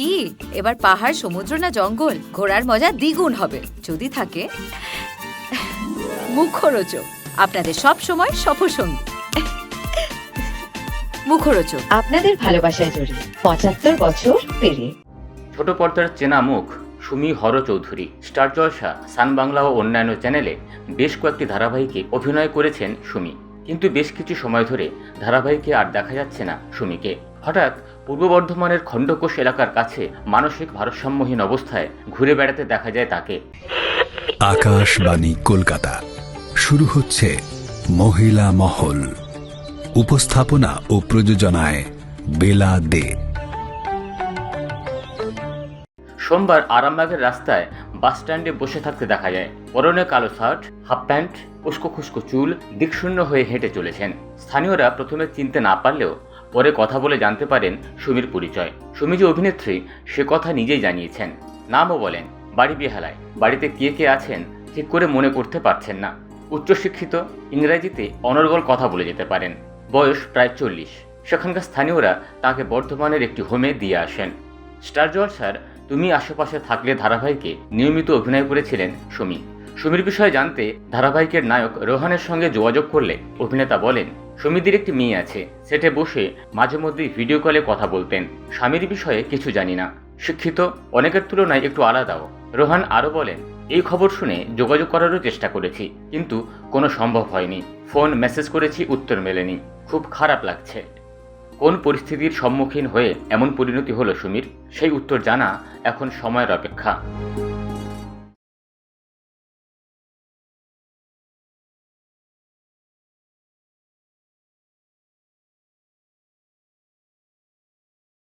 কি? এবার পাহাড় সমুদ্র না জঙ্গল? ঘোরার মজা দ্বিগুণ হবে। যদি থাকে মুখরোচক। আপনাদের সব সময় সফরসঙ্গী। মুখরোচক। আপনাদের ভালোবাসায় জড়িয়ে পঁচাত্তর বছর পেরিয়ে। ছোট পর্দার চেনা মুখ সুমি হর চৌধুরী স্টার জলসা সান বাংলা ও অন্যান্য চ্যানেলে বেশ কয়েকটি ধারাবাহিকে অভিনয় করেছেন সুমি। কিন্তু বেশ কিছু সময় ধরে ধারাবাহিকে আর দেখা যাচ্ছে না সুমিকে। হঠাৎ পূর্ব বর্ধমানের খণ্ডকোষ এলাকার কাছে মানসিক ভারসাম্যহীন অবস্থায় ঘুরে বেড়াতে দেখা যায় তাকে। আকাশবাণী কলকাতা। শুরু হচ্ছে মহিলা মহল। উপস্থাপনা ও প্রযোজনায় বেলা দে। সোমবার আরামবাগের রাস্তায় বাস স্ট্যান্ডে বসে থাকতে দেখা যায়। পরনে কালো শার্ট হাফ প্যান্ট উস্কো খুস্কো চুল দিকশূন্য হয়ে হেঁটে চলেছেন। স্থানীয়রা প্রথমে চিনতে না পারলেও পরে কথা বলে জানতে পারেন সুমির পরিচয়। সুমি যে অভিনেত্রী, সে কথা নিজেই জানিয়েছেন। নামও বলেন, বাড়ি বেহালায়। বাড়িতে কে কে আছেন, ঠিক করে মনে করতে পারছেন না। উচ্চশিক্ষিত, ইংরেজিতে অনর্গল কথা বলে যেতে পারেন। বয়স প্রায় চল্লিশ। সেখানকার স্থানীয়রা তাকে বর্ধমানের একটি হোমে দিয়ে আসেন। স্টার জলসার, তুমি আশেপাশে থাকলে ধারাবাহিকে নিয়মিত অভিনয় করেছিলেন সুমি। সুমির বিষয়ে জানতে ধারাবাহিকের নায়ক রোহানের সঙ্গে যোগাযোগ করলে অভিনেতা বলেন, সুমিদির একটি মেয়ে আছে, সেটে বসে মাঝে মধ্যেই ভিডিও কলে কথা বলতেন। স্বামীর বিষয়ে কিছু জানি না। শিক্ষিত, অনেকের তুলনায় একটু আলাদাও। রোহান আরও বলেন, এই খবর শুনে যোগাযোগ করারও চেষ্টা করেছি, কিন্তু কোনো সম্ভব হয়নি। ফোন মেসেজ করেছি, উত্তর মেলেনি। খুব খারাপ লাগছে। কোন পরিস্থিতির সম্মুখীন হয়ে এমন পরিণতি হলো সুমির? সেই উত্তর জানা এখন সময়ের অপেক্ষা।